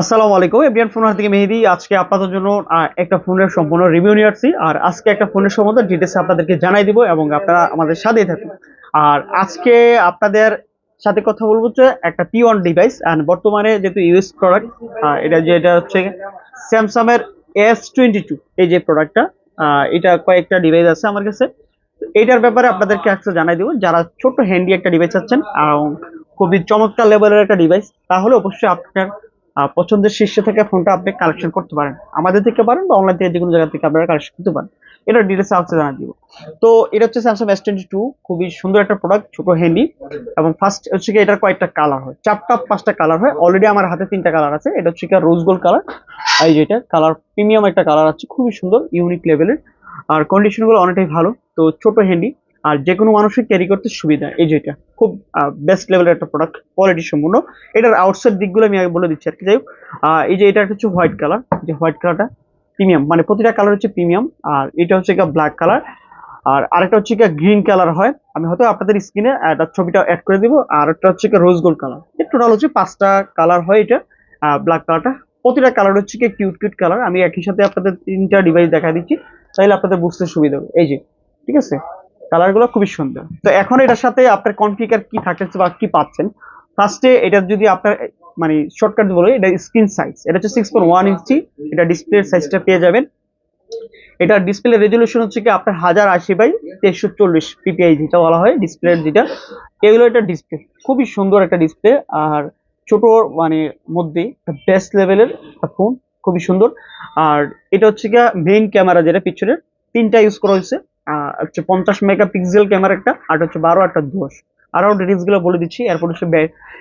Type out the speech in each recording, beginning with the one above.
আসসালামু আলাইকুম এবিয়ান ফোন থেকে মেহেদি। আজকে আপনাদের জন্য একটা ফোনের সম্পূর্ণ রিভিউ নিয়ে আসছি। আর আজকে একটা ফোনের সম্বন্ধে ডিটেলস আপনাদেরকে জানাই দিব এবং আপনারা আমাদের সাথেই থাকুন। আর আজকে আপনাদের সাথে কথা বলব হচ্ছে একটা পি ওয়ান ডিভাইস অ্যান্ড বর্তমানে যেহেতু ইউএস প্রোডাক্ট এটা যেটা হচ্ছে স্যামসাং এর এস টোয়েন্টি টু এই যে প্রোডাক্টটা এটা কয়েকটা ডিভাইস আছে আমার কাছে। তো এইটার ব্যাপারে আপনাদেরকে আজকে জানাই দিব। যারা ছোট হ্যান্ডি একটা ডিভাইস আছেন এবং খুবই চমৎকার লেভেলের একটা ডিভাইস তাহলে অবশ্যই আপনার পছন্দের শীর্ষে থেকে ফোনটা আপনি কালেকশন করতে পারেন। আমাদের থেকে পারেন বা অনলাইন থেকে যে কোনো জায়গা থেকে আপনারা কালেকশন করতে পারেন। এটা ডিটেলস আজকে জানা দিব। তো এটা হচ্ছে স্যামসাং এস টোয়েন্টি টু খুবই সুন্দর একটা প্রোডাক্ট ছোট হ্যান্ডি এবং ফার্স্ট হচ্ছে কি এটার কয়েকটা কালার হয়। চারটা পাঁচটা কালার হয়। অলরেডি আমার হাতে তিনটা কালার আছে। এটা হচ্ছে কি রোজ গোল্ড কালার এই যেটা কালার প্রিমিয়াম একটা কালার আছে। খুবই সুন্দর ইউনিক লেভেলের আর কন্ডিশনগুলো অনেকটাই ভালো। তো ছোট হ্যান্ডি আর যে কোনো মানুষের ক্যারি করতে সুবিধা, এই যে এটা, খুব বেস্ট লেভেলের একটা প্রোডাক্ট কোয়ালিটি সম্পূর্ণ। এটার আউটসাইড দিকগুলো আমি আগে বলে দিচ্ছি আর কি যাই হোক এই যে এটা হচ্ছে হোয়াইট কালার যে হোয়াইট কালারটা প্রিমিয়াম মানে প্রতিটা কালার হচ্ছে প্রিমিয়াম আর এটা হচ্ছে ব্ল্যাক কালার আর আরেকটা হচ্ছে গ্রিন কালার হয়। আমি হয়তো আপনাদের স্ক্রিনে একটা ছবিটা অ্যাড করে দিব, আর একটা হচ্ছে রোজ গোল্ড কালার টোটাল হচ্ছে পাঁচটা কালার হয় এটা ব্ল্যাক কালারটা প্রতিটা কালার হচ্ছে কি কিউট কিউট কালার আমি একই সাথে আপনাদের তিনটা ডিভাইস দেখা দিচ্ছি তাহলে আপনাদের বুঝতে সুবিধা হবে। এই যে, ঠিক আছে? কালারগুলো খুবই সুন্দর। তো এখন এটার সাথে আপনার কনফিগার কি থাকছে বা কি পাচ্ছেন? ফার্স্টে এটা যদি আপনার মানে শর্টকাট বলে, এটা স্ক্রিন সাইজ এটা হচ্ছে সিক্স পয়েন্ট ওয়ান ইঞ্চি এটা ডিসপ্লে সাইজটা পেয়ে যাবেন। এটা ডিসপ্লে রেজলিউশন হচ্ছে কি আপনার হাজার আশি বাই তেইশশো চল্লিশ পিপিআই যেটা বলা হয় ডিসপ্লের যেটা। এগুলো এটা ডিসপ্লে খুবই সুন্দর একটা ডিসপ্লে আর ছোট মানে মধ্যে বেস্ট লেভেলের ফোন খুবই সুন্দর। আর এটা হচ্ছে কি মেইন ক্যামেরা যেটা পিছনের, তিনটা ইউজ করা হয়েছে। হচ্ছে পঞ্চাশ মেগা পিক্সেল ক্যামেরা একটা আর হচ্ছে বারো একটা দশ। আরও ডিটেলসগুলো বলে দিচ্ছি। এরপর হচ্ছে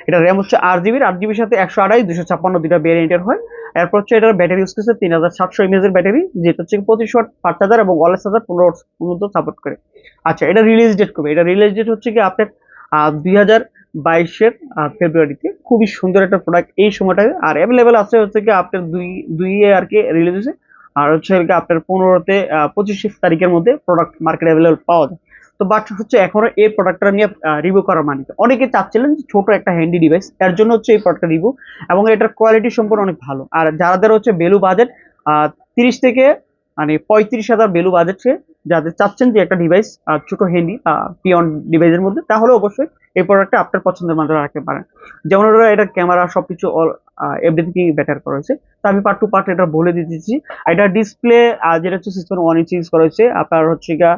এটা র্যাম হচ্ছে আট জিবির আট জিবির সাথে একশো আড়াই দুশো ছাপ্পান্ন দুটা ভ্যারিয়েন্টের হয়। এরপর হচ্ছে এটার ব্যাটারি ইউজ করছে তিন হাজার সাতশো এমএজ এর ব্যাটারি যেটা হচ্ছে পঁচিশ ওয়াট পাঁচ হাজার এবং ওয়ালেস হাজার পনেরো ওয়াট পর্যন্ত সাপোর্ট করে। আচ্ছা এটা রিলিজ ডেট কবে? এটা রিলিজ ডেট হচ্ছে কি আপনার দুই হাজার বাইশের ফেব্রুয়ারিতে খুবই সুন্দর একটা প্রোডাক্ট এই সময়টাতে আর অ্যাভেলেবেল আছে হচ্ছে কি আপনার দুই দুই আর কি রিলিজ হয়েছে। আর হচ্ছে আপনার পনেরোতে পঁচিশ তারিখের মধ্যে প্রোডাক্ট মার্কেট অ্যাভেলেবেল পাওয়া যায় তো বাট হচ্ছে এখনও এই প্রোডাক্টটা নিয়ে রিভিউ করার মানে? অনেকে চাচ্ছিলেন যে ছোট একটা হ্যান্ডি ডিভাইস এর জন্য হচ্ছে এই প্রোডাক্টটা রিভিউ এবং এটার কোয়ালিটি সম্পূর্ণ অনেক ভালো আর যাদের হচ্ছে বেলু বাজেট তিরিশ থেকে মানে পঁয়ত্রিশ হাজার বেলু সে যাদের চাচ্ছেন যে একটা ডিভাইস ছোট হ্যান্ডি পিয়ন ডিভাইসের মধ্যে, তাহলে অবশ্যই এই প্রোডাক্টটা আপনার পছন্দের মাধ্যমে রাখতে পারেন। যেমন এটা ক্যামেরা সবকিছু অল এভরিথিং বেটার করা হয়েছে। তো আমি পার্ট টু পার্ট এটা বলে দিতেছি এটা ডিসপ্লে যেটা হচ্ছে six point one inch use করা হয়েছে, আপনার হচ্ছে গা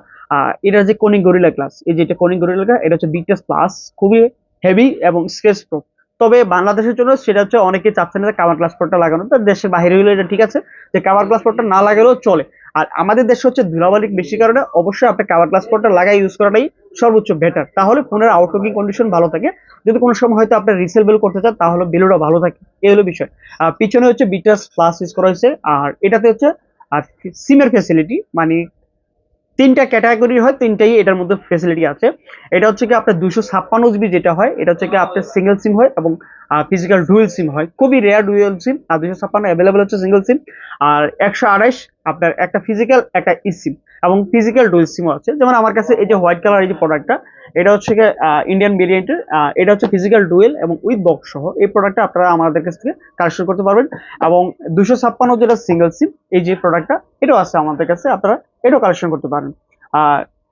এটা যে কোনিং গরিলা ক্লাস এই যেটা কোনিং গরিলা ক্লাস এটা হচ্ছে বিটেস প্লাস খুবই হেভি এবং স্কেচ প্রো তবে বাংলাদেশের জন্য সেটা হচ্ছে অনেকে চাচ্ছে না কাভার গ্লাস পোর্টটা লাগানো তো দেশের বাইরে হলে এটা ঠিক আছে, যে কাভার গ্লাস পোর্টটা না লাগালেও চলে। আর আমাদের দেশে হচ্ছে ধুলাবালি বেশি কারণে অবশ্যই আপনি কাভার গ্লাস পোর্টটা লাগাই ইউজ করাটাই সর্বোচ্চ বেটার তাহলে ফোনের আউটলুকিং কন্ডিশন ভালো থাকে? যদি কোনো সময় হয়তো আপনার রিসেল বেল করতে চান, তাহলে বেলুটা ভালো থাকে। এই হলো বিষয়। আর পিছনে হচ্ছে বিটাস প্লাস ইউজ করা হয়েছে। আর এটাতে হচ্ছে, আর সিমের ফেসিলিটি মানে তিনটা ক্যাটাগরি হয়, তিনটাই এটার মধ্যে ফেসিলিটি আছে। এটা হচ্ছে কি আপনার দুশো ছাপ্পান্ন জিবি যেটা হয়, এটা হচ্ছে কি আপনার সিঙ্গেল সিম হয় এবং ফিজিক্যাল ডুয়েল সিম হয়। খুবই রেয়ার ডুয়েল সিম আর দুশো ছাপ্পান্ন অ্যাভেলেবেল হচ্ছে সিঙ্গেল সিম আর একশো আড়াইশ আপনার একটা ফিজিক্যাল একটা ই সিম এবং ফিজিক্যাল ডুয়েল সিমও আছে। যেমন আমার কাছে এই যে হোয়াইট কালার এই যে প্রোডাক্টটা এটা হচ্ছে ইন্ডিয়ান ভেরিয়েন্টের এটা হচ্ছে ফিজিক্যাল ডুয়েল এবং উইথ বক্স সহ। এই প্রোডাক্টটা আপনারা আমাদের কাছ থেকে কালেকশন করতে পারবেন। এবং দুশো ছাপ্পান্ন যেটা সিঙ্গেল সিম এই যে প্রোডাক্টটা এটাও আছে আমাদের কাছে, আপনারা এটাও কালেকশন করতে পারেন।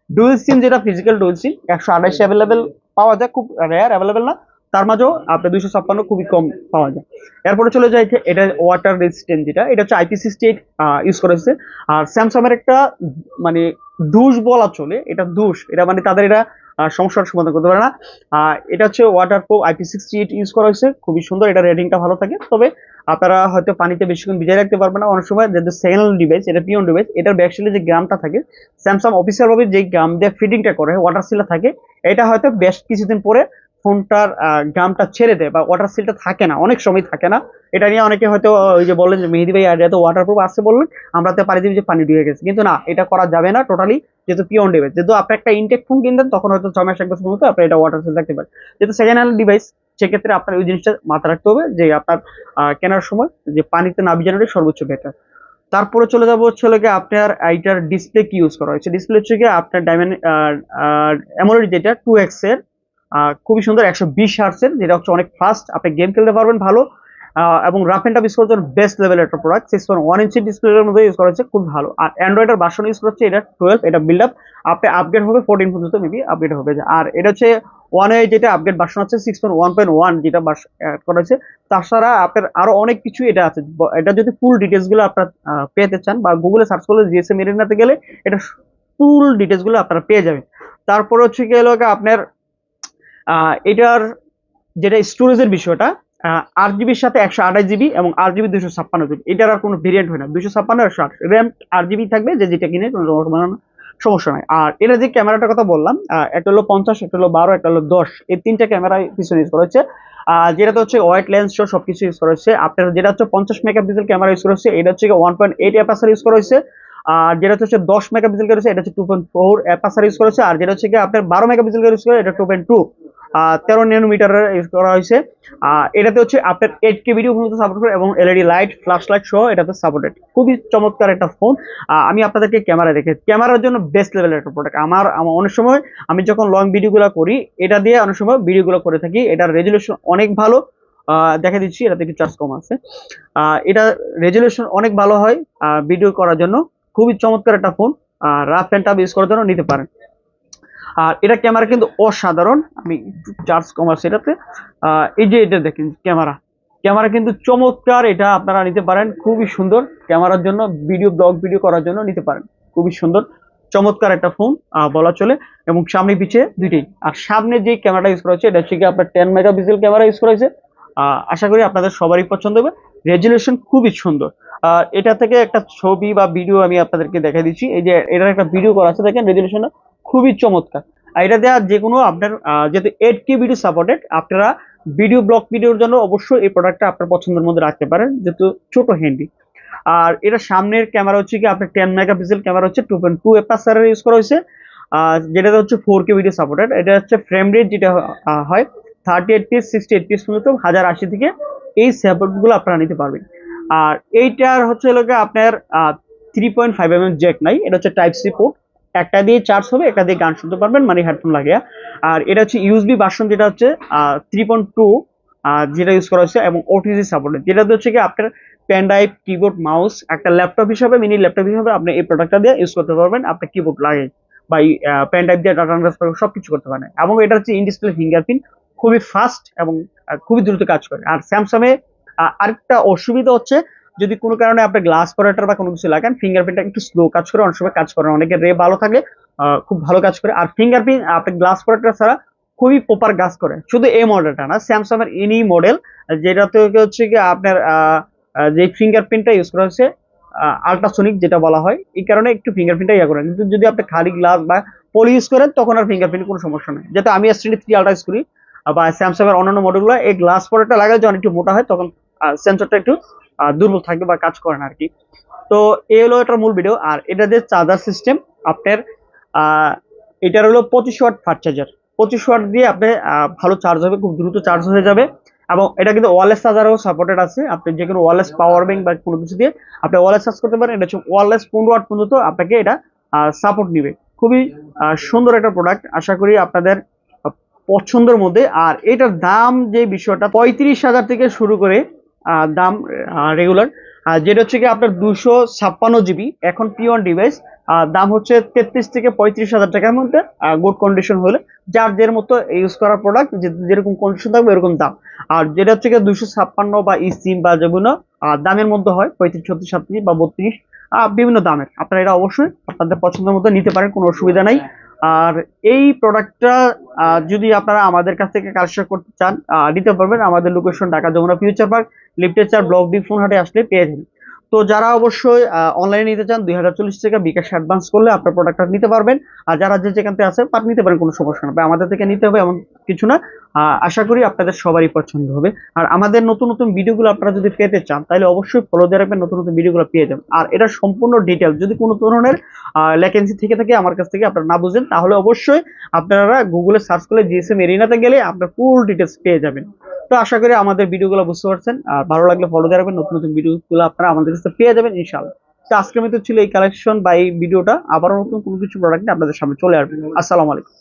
ডুয়েল সিম যেটা ফিজিক্যাল ডুয়েল সিম একশো আঠাশ অ্যাভেলেবেল পাওয়া যায়, খুব রেয়ার অ্যাভেলেবেল না। তার মাঝেও আপনার দুইশো ছাপ্পান্ন খুবই কম পাওয়া যায়। এরপরে চলে যায় এটা ওয়াটার রেজিস্ট্যান্ট যেটা, এটা হচ্ছে আইপি সিক্সটি এইট ইউজ করেছে আর স্যামসাং এর একটা মানে দোষ বলা চলে, এটা দোষ এটা মানে তাদের এটা সমস্যার সমাধান করতে পারে না। এটা হচ্ছে waterproof IP sixty eight use করা হয়েছে, খুবই সুন্দর, এটা রেটিংটা ভালো থাকে। তবে আপনারা হয়তো পানিতে বেশিক্ষণ ভিজাই রাখতে পারবেন না। অনেক সময় যে সেকেন্ড ডিভাইস এটা পিওন ডিভাইস এটার ব্যাকসাইডে যে গ্রামটা থাকে, স্যামসাং অফিসিয়ালভাবে যে গ্রাম দিয়ে ফিটিংটা করে ওয়াটার সিলটা থাকে, এটা হয়তো বেশ কিছুদিন পরে ফোনটার গ্রামটা ছেড়ে দেয় বা ওয়াটার সিলটা থাকে না, অনেক সময় থাকে না। এটা নিয়ে অনেকে হয়তো ওই যে বললেন যে মেহেদি ভাই আইডিয়া ওয়াটার প্রুফ আসছে বললেন, আমরা তো পারি দিবি যে পানি ডুবে গেছে। কিন্তু না, এটা করা যাবে না টোটালি যেহেতু পিওন ডিভাইস যেহেতু আপনি একটা ইনটেক ফোন কিনতেন, তখন হয়তো ছয় মাস, এক বছর মতো আপনি এটা ওয়াটার সিল রাখতে পারেন যেহেতু সেকেন্ড হ্যান্ড ডিভাইস সেক্ষেত্রে আপনার ওই জিনিসটা মাথা রাখতে হবে যে আপনার কেনার সময় যে পানিতে না ভিজানোটাই সর্বোচ্চ বেটার তারপরে চলে যাব হচ্ছে গিয়ে আপনার এইটার ডিসপ্লে কি ইউজ করা হয়েছে ডিসপ্লে হচ্ছে গিয়ে আপনার ডায়মন্ড এমোলেড যেটা টু এক্সের খুবই সুন্দর, একশো বিশ হার্সের যেটা হচ্ছে অনেক ফাস্ট আপনি গেম খেলতে পারবেন ভালো। এবং রাফ টাফ ইউজ করার জন্য বেস্ট লেভেলের একটা product six point one inch ডিসপ্লের মধ্যে ইউজ করা হচ্ছে, খুব ভালো। আর অ্যান্ড্রয়েডের ভার্সন ইউজ করছে এটা টুয়েলভ এটা বিল্ড আপ আপনি আপগ্রেড হবে ফোরটিন পর্যন্ত মেবি আপগ্রেড হবে। আর এটা হচ্ছে ওয়ান এ যেটা আপগ্রেড ভার্সন আছে six point one point one যেটা করা হয়েছে। তাছাড়া আপনার আরও অনেক কিছু এটা আছে এটা যদি ফুল ডিটেলসগুলো আপনার পেতে চান বা গুগলে সার্চ করলে জিএসএম এরিনাতে গেলে এটা ফুল ডিটেলসগুলো আপনারা পেয়ে যাবেন। তারপরে হচ্ছে গেল আপনার এটার যেটা স্টোরেজের বিষয়টা আট জিবির সাথে একশো আঠাশ জিবি এবং আট জিবি দুশো ছাপ্পান্ন জিবি এটার আর কোনো ভেরিয়েন্ট হয় না। দুশো ছাপ্পান্ন একশো আট র্যাম আট জিবি থাকবে যে যেটা কিনে, কোনো সমস্যা নাই। আর এটা যে ক্যামেরাটার কথা বললাম একটা হলো পঞ্চাশ, একটা হলো বারো, একটা হলো দশ। এই তিনটা ক্যামেরা পিছনে ইউজ করা হচ্ছে। আর যেটাতে হচ্ছে ওয়াইট লেন্স সহ সব কিছু ইউজ করা হচ্ছে। আপনার যেটা হচ্ছে পঞ্চাশ মেগাপিক্সেল ক্যামেরা ইউজ করা হচ্ছে, এটা হচ্ছে one point eight aperture use করা হয়েছে। আর যেটা হচ্ছে দশ মেগাপিক্সেল করেছে এটা হচ্ছে two point four aperture use করেছে আর যেটা হচ্ছে আপনার বারো মেগাপিক্সেল ইউজ করে এটা টু পয়েন্ট টু তেরো ন্যানোমিটারের ইউজ করা হয়েছে। এটাতে হচ্ছে আপনার এইট কে ভিডিও পর্যন্ত সাপোর্ট করে এবং এলইডি লাইট ফ্ল্যাশ লাইট সহ এটাতে সাপোর্টেড খুবই চমৎকার একটা ফোন আমি আপনাদেরকে ক্যামেরা রেখে ক্যামেরার জন্য বেস্ট লেভেলের একটা প্রোডাক্ট আমার আমার অনেক সময় আমি যখন লং ভিডিওগুলো করি, এটা দিয়ে অনেক সময় ভিডিওগুলো করে থাকি। এটার রেজুলেশন অনেক ভালো। দেখা দিচ্ছি, এটাতে একটু চার্জ কম আছে। এটা রেজুলেশন অনেক ভালো হয় ভিডিও করার জন্য। খুবই চমৎকার একটা phone rough and tough use করার জন্য নিতে পারেন। আর এটা ক্যামেরা কিন্তু অসাধারণ। আমি চার্জ কম আছে এটাতে। আহ, এই যে এটা দেখেন ক্যামেরা। ক্যামেরা কিন্তু চমৎকার এটা আপনারা নিতে পারেন। খুবই সুন্দর। ক্যামেরার জন্য ভিডিও ব্লগ ভিডিও করার জন্য নিতে পারেন। খুবই সুন্দর। চমৎকার একটা ফোন বলা চলে। এবং সামনে পিছে দুইটাই। আর সামনে যে ক্যামেরাটা ইউজ করা হচ্ছে এটা হচ্ছে কি আপনার টেন মেগাপিক্সেল ক্যামেরা ইউজ করা হয়েছে। আশা করি আপনাদের সবারই পছন্দ হবে। রেজুলেশন খুবই সুন্দর। আহ, এটা থেকে একটা ছবি বা ভিডিও আমি আপনাদেরকে দেখা দিচ্ছি। এই যে এটার একটা ভিডিও করা আছে দেখেন রেজুলেশনটা খুবই চমৎকার। আর এটা দেওয়া যে কোনো আপনার যেহেতু এইট কে ভিডিও সাপোর্টেড আপনারা ভিডিও ব্লক ভিডিওর জন্য অবশ্যই এই প্রোডাক্টটা আপনার পছন্দের মধ্যে রাখতে পারেন, যেহেতু ছোট হ্যান্ডি আর এটা সামনের ক্যামেরা হচ্ছে কি, আপনার টেন মেগাপিক্সেল ক্যামেরা হচ্ছে টু পয়েন্ট টু এপাসারের ইউজ করা হয়েছে। যেটাতে হচ্ছে ফোর কে ভিডিও সাপোর্টেড এটা হচ্ছে ফ্রেম রেট যেটা হয় thirty eight piece sixty eight piece পর্যন্ত, হাজার আশি থেকে এই সাপোর্টগুলো আপনারা নিতে পারবেন। আর এইটার হচ্ছে লোকে আপনার three point five M M jack নাই, এটা হচ্ছে টাইপ সি পোর্ট একটা দিয়ে চার্জ হবে, একটা দিয়ে গান শুনতে পারবেন মানে হেডফোন লাগিয়ে। আর এটা হচ্ছে ইউএসবি ভার্সন যেটা হচ্ছে থ্রি পয়েন্ট টু যেটা ইউজ করা হচ্ছে এবং ওটিজি সাপোর্টেড যেটাতে হচ্ছে কি, আপনার পেন ড্রাইভ কিবোর্ড মাউস একটা ল্যাপটপ হিসাবে মিনি ল্যাপটপ হিসাবে আপনি এই প্রোডাক্টটা দিয়ে ইউজ করতে পারবেন। আপনার কিবোর্ড লাগে বা পেন ড্রাইভ দিয়ে ডাটা ট্রান্সফার সব কিছু করতে পারেন। এবং এটা হচ্ছে ইন ডিসপ্লে ফিঙ্গারপ্রিন্ট খুবই ফাস্ট এবং খুবই দ্রুত কাজ করে। আর স্যামসাং এ আরেকটা অসুবিধা হচ্ছে যদি কোনো কারণে আপনি গ্লাস প্রোডাক্টার বা কোনো কিছু লাগান ফিঙ্গারপ্রিন্টটা একটু স্লো কাজ করে অনেক সময় কাজ করে। অনেকের রে ভালো আহ, খুব ভালো কাজ করে। আর ফিঙ্গারপ্রিন্ট আপনি গ্লাস প্রোডাক্টার ছাড়া খুবই প্রপার কাজ করে। শুধু এই মডেলটা না স্যামসাং এর এনি মডেল যেটাতে হচ্ছে কি আপনার যে ফিঙ্গারপ্রিন্টটা ইউজ করা হচ্ছে আল্ট্রাসোনিক যেটা বলা হয় এই কারণে একটু ফিঙ্গারপ্রিন্টটা ইয়ে করেন। কিন্তু যদি আপনি খালি গ্লাস বা পলি ইউজ করেন তখন আর ফিঙ্গারপ্রিন্ট কোনো সমস্যা নেই। যেটা আমি টোয়েন্টি থ্রি আলট্রা ইউজ করি বা স্যামসাং এর অন্যান্য মডেলগুলো এই গ্লাস প্রোডাক্টটা লাগালে যখন একটু মোটা হয় তখন সেন্সরটা একটু দুর্বল থাকবে বা কাজ করে না আর কি। তো এই হলো এটার মূল ভিডিও আর এটা যে চার্জার সিস্টেম আপনার এটার হলো পঁচিশ ওয়াট ফাস্ট চার্জার পঁচিশ ওয়াট দিয়ে আপনি ভালো চার্জ হবে, খুব দ্রুত চার্জ হয়ে যাবে। এবং এটা কিন্তু ওয়ারলেস চার্জারও সাপোর্টেড আছে। আপনি যে কোনো ওয়ারলেস পাওয়ার ব্যাংক বা কোনো কিছু দিয়ে আপনি ওয়ারলেস চার্জ করতে পারেন। এটা হচ্ছে ওয়ারলেস পনেরো ওয়াট পর্যন্ত আপনাকে এটা সাপোর্ট নিবে। খুবই সুন্দর একটা প্রোডাক্ট আশা করি আপনাদের পছন্দের মধ্যে। আর এটার দাম যে বিষয়টা, পঁয়ত্রিশ হাজার থেকে শুরু করে দাম রেগুলার আর যেটা হচ্ছে কি আপনার দুশো ছাপ্পান্ন জিবি এখন পিওন ডিভাইস দাম হচ্ছে তেত্রিশ থেকে পঁয়ত্রিশ হাজার টাকার মধ্যে গুড কন্ডিশন হলে যার যের মতো ইউজ করার প্রোডাক্ট যেরকম কন্ডিশন থাকবে এরকম দাম। আর যেটা হচ্ছে কি দুশো ছাপ্পান্ন বা ই সিম বা যেগুলো দামের মধ্যে হয়, পঁয়ত্রিশ, ছত্রিশ, সাতত্রিশ বা বত্রিশ বিভিন্ন দামের। আপনারা এটা অবশ্যই আপনাদের পছন্দের মতো নিতে পারেন, কোনো অসুবিধা নাই। আর এই প্রোডাক্টটা যদি আপনারা আমাদের কাছ থেকে কালেকশন করতে চান নিতে পারবেন আমাদের location Dhaka Jamuna future park লিফটেচার block D phone হাটে আসলে পেয়ে যাবেন। তো যারা অবশ্যই অনলাইনে নিতে চান, দুই হাজার চল্লিশ টাকা বিকাশ অ্যাডভান্স করলে আপনার প্রোডাক্টটা নিতে পারবেন। আর যারা যে যেখান থেকে আছে তার নিতে পারেন, কোনো সমস্যা না। আমাদের থেকে নিতে হবে এমন কিছু না। আশা করি আপনাদের সবারই পছন্দ হবে। আর আমাদের নতুন নতুন ভিডিওগুলো আপনারা যদি পেতে চান, তাহলে অবশ্যই ফলো দিয়ে রাখবেন, নতুন নতুন ভিডিওগুলো পেয়ে যাবেন। আর এটা সম্পূর্ণ ডিটেল যদি কোনো ধরনের ল্যাকেন্সি থেকে থাকে আমার কাছ থেকে আপনারা না বুঝেন, তাহলে অবশ্যই আপনারা গুগলে সার্চ করলে জিএসএম এরিনাতে গেলে আপনার ফুল ডিটেলস পেয়ে যাবেন। তো আশা করি আমাদের ভিডিওগুলো বুঝতে পারছেন। আর ভালো লাগলে ফলো দিয়ে রাখবেন। নতুন নতুন ভিডিওগুলো আপনারা আমাদের কাছে পেয়ে যাবেন, ইনশাআল্লাহ। তো আজকের মতো ছিল এই কালেকশন বা এই ভিডিওটা। আবারও নতুন কোনো কিছু প্রোডাক্ট আপনাদের সামনে চলে আসবে। আসসালামু আলাইকুম।